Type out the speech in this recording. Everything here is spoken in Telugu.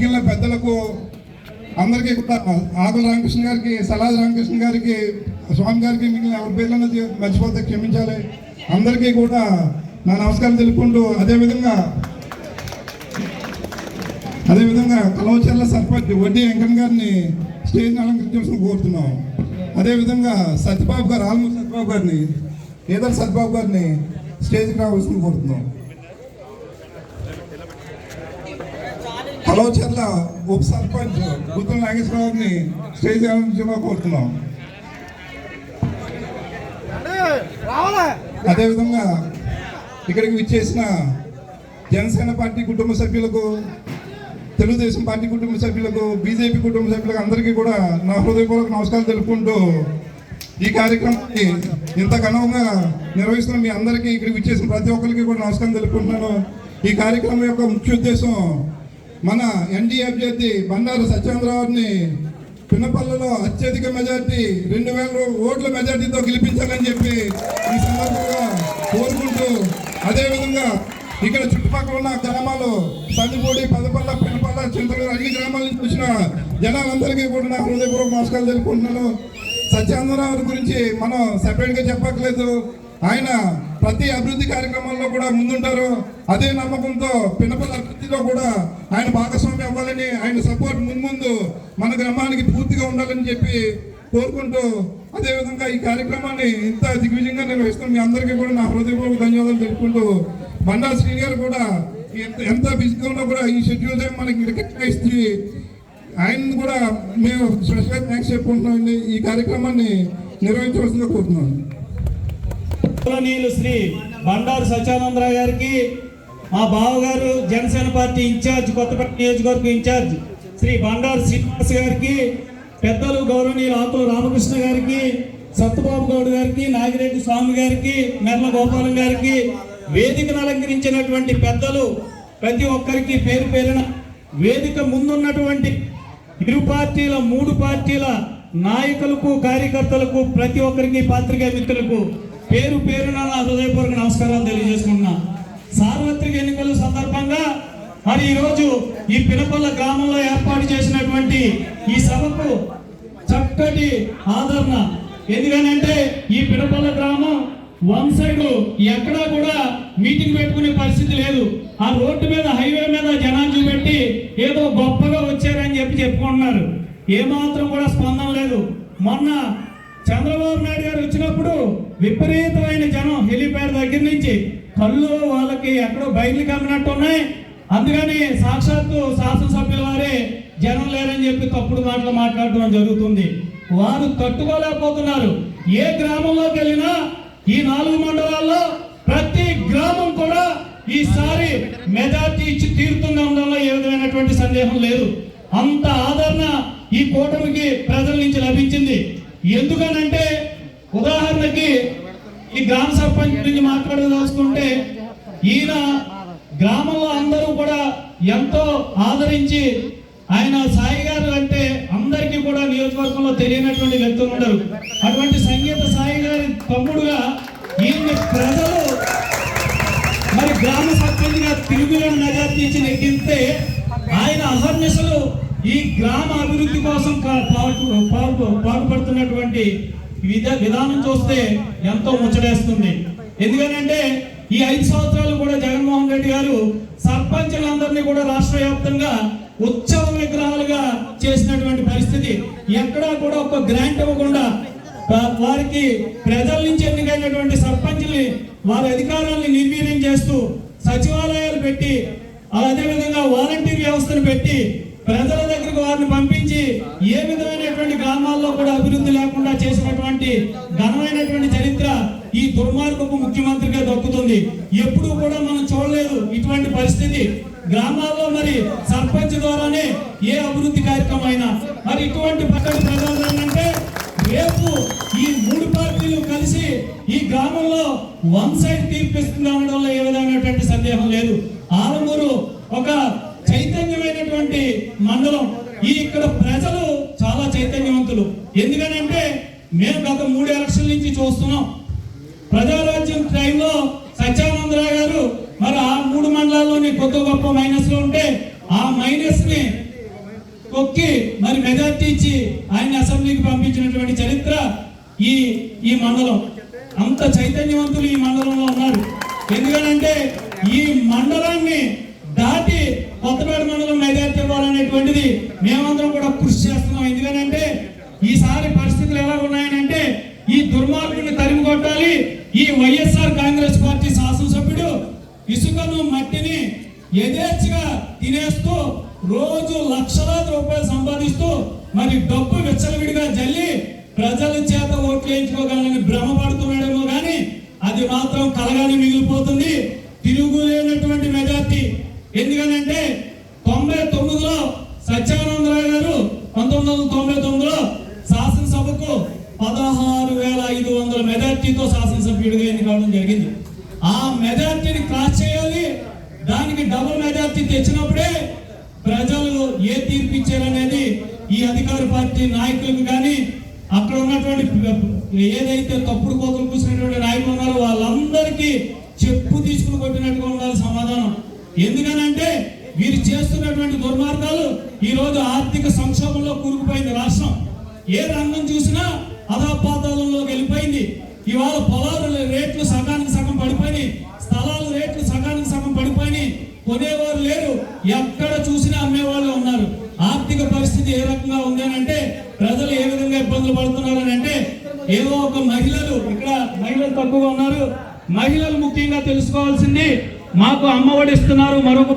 మిగిలిన పెద్దలకు అందరికీ కూడా ఆకుల రామకృష్ణ గారికి సలాద్ రామకృష్ణ గారికి స్వామి గారికి మిగిలిన ఎవరి పేర్లను మర్చిపోతే క్షమించాలి. అందరికీ కూడా నా నమస్కారం తెలుపుకుంటూ అదేవిధంగా అదేవిధంగా కలవచర్ల సర్పంచ్ వడ్డీ వెంకన్న గారిని స్టేజ్ అలంకరించాల్సిన కోరుతున్నాం. అదేవిధంగా సత్యబాబు గారు ఆల్మూరు సత్యబాబు గారిని ఏదో సత్యబాబు గారిని స్టేజ్కి రావాల్సిన కోరుతున్నాం. కలవచర్ల ఉప సర్పంచ్ గుత్తుల నాగేశ్వరరావుని స్టేజ్ కోరుతున్నాం. అదేవిధంగా ఇక్కడికి విచ్చేసిన జనసేన పార్టీ కుటుంబ సభ్యులకు తెలుగుదేశం పార్టీ కుటుంబ సభ్యులకు బీజేపీ కుటుంబ సభ్యులకు అందరికీ కూడా నా హృదయపూర్వక నమస్కారాలు తెలుపుకుంటూ ఈ కార్యక్రమాన్ని ఇంత ఘనంగా నిర్వహిస్తున్న మీ అందరికీ ఇక్కడికి విచ్చేసిన ప్రతి ఒక్కరికి కూడా నమస్కారం తెలుపుకుంటున్నాను. ఈ కార్యక్రమం యొక్క ముఖ్య ఉద్దేశం మన ఎన్డీఏ అభ్యర్థి బండారు సత్యేంద్రరావుని పిన్నపల్లిలో అత్యధిక మెజార్టీ రెండు వేల ఓట్ల మెజార్టీతో గెలిపించాలని చెప్పి ఈ సందర్భంగా కోరుకుంటూ అదేవిధంగా ఇక్కడ చుట్టుపక్కల ఉన్న గ్రామాలు సందిపూడి పదపల్ల పినపల్ల చింతలు అన్ని గ్రామాల నుంచి వచ్చిన జనాలందరికీ కూడా నా హృదయపూర్వక నమస్కారాలు తెలుపుకుంటున్నాను. సత్యేంద్రరావు గురించి మనం సపరేట్గా చెప్పట్లేదు ఆయన ప్రతి అభివృద్ధి కార్యక్రమాల్లో కూడా ముందుంటారు అదే నమ్మకంతో పిన్నపల్లి అభివృద్ధిలో కూడా ఆయన భాగస్వామి అవ్వాలని ఆయన సపోర్ట్ మున్ముందు మన గ్రామానికి పూర్తిగా ఉండాలని చెప్పి కోరుకుంటూ అదేవిధంగా ఈ కార్యక్రమాన్ని ఇంత దిగ్విజయంగా నిర్వహిస్తున్న మీ అందరికీ కూడా నా హృదయపూర్వక ధన్యవాదాలు తెలుపుకుంటూ బండా శ్రీ గారు కూడా ఎంత ఎంత బిజీగా ఉన్నా కూడా ఈ షెడ్యూల్ టైం మనకి రికగ్నైజ్ ఆయన కూడా మేము స్పెషల్గా థ్యాంక్స్ చెప్పుకుంటున్నామండి ఈ కార్యక్రమాన్ని నిర్వహించవలసిందిగా కోరుతున్నాను గౌరవనీయులు శ్రీ బండారు సత్యానందరావు గారికి మా బావగారు జనసేన పార్టీ ఇన్ఛార్జ్ కొత్తపేట నియోజకవర్గం ఇన్ఛార్జ్ శ్రీ బండారు శ్రీనివాస్ గారికి పెద్దలు గౌరవనీయులు ఆకుల రామకృష్ణ గారికి సత్యబాబు గౌడ్ గారికి నాగిరెడ్డి స్వామి గారికి మెర్ల గోపాలం గారికి వేదికను అలంకరించినటువంటి పెద్దలు ప్రతి ఒక్కరికి పేరు పేరున వేదిక ముందున్నటువంటి ఇరు పార్టీల మూడు పార్టీల నాయకులకు కార్యకర్తలకు ప్రతి ఒక్కరికి పాత్రికేయ మిత్రులకు పేరు పేరున నా హృదయపూర్వక నమస్కారాలు తెలియజేసుకుంటున్నా. సార్వత్రిక ఎన్నికల సందర్భంగా మరి ఈరోజు ఈ పినపల్ల గ్రామంలో ఏర్పాటు చేసినటువంటి ఈ సభకు చక్కటి ఆదరణ. ఎందుకనంటే ఈ పినపల్ల గ్రామం వన్ సైడ్ ఎక్కడా కూడా మీటింగ్ పెట్టుకునే పరిస్థితి లేదు. ఆ రోడ్డు మీద హైవే మీద జనాలు చూపెట్టి ఏదో గొప్పగా వచ్చారని చెప్పి చెప్పుకుంటున్నారు. ఏమాత్రం కూడా స్పందన లేదు. మొన్న చంద్రబాబు నాయుడు గారు వచ్చినప్పుడు విపరీతమైన జనం హెలిప్యాడ్ దగ్గర నుంచి కళ్ళు వాళ్ళకి ఎక్కడో బయలు కమ్మినట్టు ఉన్నాయి. అందుకని సాక్షాత్తు శాసనసభ్యుల వారే జనం లేరని చెప్పి తప్పుడు మాటలు మాట్లాడడం జరుగుతుంది. వారు తట్టుకోలేకపోతున్నారు. ఏ గ్రామంలోకి వెళ్ళినా ఈ నాలుగు మండలాల్లో ప్రతి గ్రామం కూడా ఈసారి మెజార్టీ ఇచ్చి తీరుతున్న ఉండడంలో ఏ విధమైనటువంటి సందేహం లేదు. అంత ఆదరణ ఈ కూటమికి ప్రజల నుంచి లభించింది. ఎందుకనంటే ఉదాహరణకి ఈ గ్రామ సర్పంచ్ గురించి మాట్లాడదలుచుకుంటే ఈయన గ్రామంలో అందరూ కూడా ఎంతో ఆదరించి ఆయన సాయి గారు అంటే అందరికీ కూడా నియోజకవర్గంలో తెలియనటువంటి వ్యక్తులు ఉండరు. అటువంటి సంగీత సాయి గారి తమ్ముడుగా ఈయన ప్రజలు మరి గ్రామ సర్పంచ్గా తిరుగులను మెజార్టీ తీర్చి నెగ్గితే ఆయన అహర్నిశలు ఈ గ్రామ అభివృద్ధి కోసం పాటుపడుతున్నటువంటి విధ విధానం చూస్తే ఎంతో ముచ్చటేస్తుంది. ఎందుకనంటే ఈ ఐదు సంవత్సరాలు కూడా జగన్మోహన్ రెడ్డి గారు సర్పంచులందరినీ కూడా రాష్ట్ర వ్యాప్తంగా ఉత్సవ విగ్రహాలుగా చేసినటువంటి పరిస్థితి. ఎక్కడా కూడా ఒక గ్రాంట్ ఇవ్వకుండా వారికి ప్రజల నుంచి ఎన్నికైనటువంటి సర్పంచ్ని వారి అధికారాన్ని నిర్వీర్యం చేస్తూ సచివాలయాలు పెట్టి అదేవిధంగా వాలంటీర్ వ్యవస్థను పెట్టి ప్రజల దగ్గరకు వారిని పంపించి ఏ విధమైనటువంటి గ్రామాల్లో కూడా అభివృద్ధి లేకుండా చేసినటువంటి ఘనమైనటువంటి చరిత్ర ఈ దుర్మార్గపు ముఖ్యమంత్రిగా దక్కుతుంది. ఎప్పుడూ కూడా మనం చూడలేదు ఇటువంటి పరిస్థితి. గ్రామాల్లో మరి సర్పంచ్ ద్వారానే ఏ అభివృద్ధి కార్యక్రమం అయినా మరి ఇటువంటి పక్కన ప్రజలు అంటే రేపు ఈ మూడు పార్టీలు కలిసి ఈ గ్రామంలో వన్ సైడ్ తీర్పిస్తుంది అనడంలో ఏ విధమైనటువంటి సందేహం లేదు. ఆలమూరు ఒక చైతన్యమైనటువంటి మండలం. ఈ ఇక్కడ ప్రజలు చాలా చైతన్యవంతులు. ఎందుకనంటే మేము గత మూడు ఎలక్షన్ల నుంచి చూస్తున్నాం. ప్రజారాజ్యం టైంలో సత్యానందరావు గారు మరి ఆ మూడు మండలాల్లోని కొత్త గొప్ప మైనస్లో ఉంటే ఆ మైనస్ని కొక్కి మరి మెజార్టీ ఇచ్చి ఆయన అసెంబ్లీకి పంపించినటువంటి చరిత్ర ఈ ఈ మండలం. అంత చైతన్యవంతులు ఈ మండలంలో ఉన్నారు. ఎందుకనంటే ఈ మండలాన్ని దాటి కొత్తపేట మండలం మెజార్టీ ఇవ్వాలనేటువంటిది మేమందరం కూడా కృషి చేస్తున్నాం. ఎందుకనంటే ఈసారి పరిస్థితులు ఎలా ఉన్నాయనంటే ఈ దుర్మార్గుని తరిమి కొట్టాలి ఈ వైఎస్ఆర్ కాంగ్రెస్ పార్టీ శాసనసభ్యుడు ఇసుకను మట్టిని యథేచ్ఛగా తినేస్తూ రోజు లక్షలాది రూపాయలు సంపాదిస్తూ మరి డబ్బు విచ్చలవిడిగా జల్లి ప్రజల చేత ఓట్లు వేయించుకోగలని భ్రమపడుతున్నాడేమో కానీ అది మాత్రం కలగానే మిగిలిపోతుంది. ఎందుకనంటే తొంభై తొమ్మిదిలో సత్యానంద రాయ్ గారు పంతొమ్మిది వందల తొంభై తొమ్మిదిలో శాసనసభకు పదహారు వేల ఐదు వందల మెజార్టీతో శాసనసభ్యుడిగా ఎన్నికవడం జరిగింది. ఆ మెజార్టీని క్రాస్ చేయాలి. దానికి డబుల్ మెజార్టీ తెచ్చినప్పుడే ప్రజలు ఏ తీర్పు ఇచ్చారనేది ఈ అధికార పార్టీ నాయకులకు కానీ అక్కడ ఉన్నటువంటి ఏదైతే తప్పుడు కోతలు కూసినటువంటి నాయకులు ఉన్నారో వాళ్ళందరికీ చెప్పు తీసుకుని కొట్టినట్టుగా ఉండాలి సమాధానం. ఎందుకనంటే వీరు చేస్తున్నటువంటి దుర్మార్గాలు ఈరోజు ఆర్థిక సంక్షోభంలో కూరుకుపోయింది రాష్ట్రం. ఏ రంగం చూసినా అధాపాతాళంలోకి వెళ్ళిపోయింది. ఇవాళ పొలాలు రేట్లు సగానికి సగం పడిపోయినాయి. స్థలాల రేట్లు సగానికి సగం పడిపోయినాయి. కొనేవారు లేరు. ఎక్కడ చూసినా అమ్మేవాళ్ళు ఉన్నారు. ఆర్థిక పరిస్థితి ఏ రకంగా ఉంది అని అంటే ప్రజలు ఏ విధంగా ఇబ్బందులు పడుతున్నారు అని అంటే ఏదో ఒక మహిళలు ఇక్కడ మహిళలు తక్కువగా ఉన్నారు. మహిళలు ముఖ్యంగా తెలుసుకోవాల్సింది మాకు అమ్మ ఇస్తున్నారు మరొక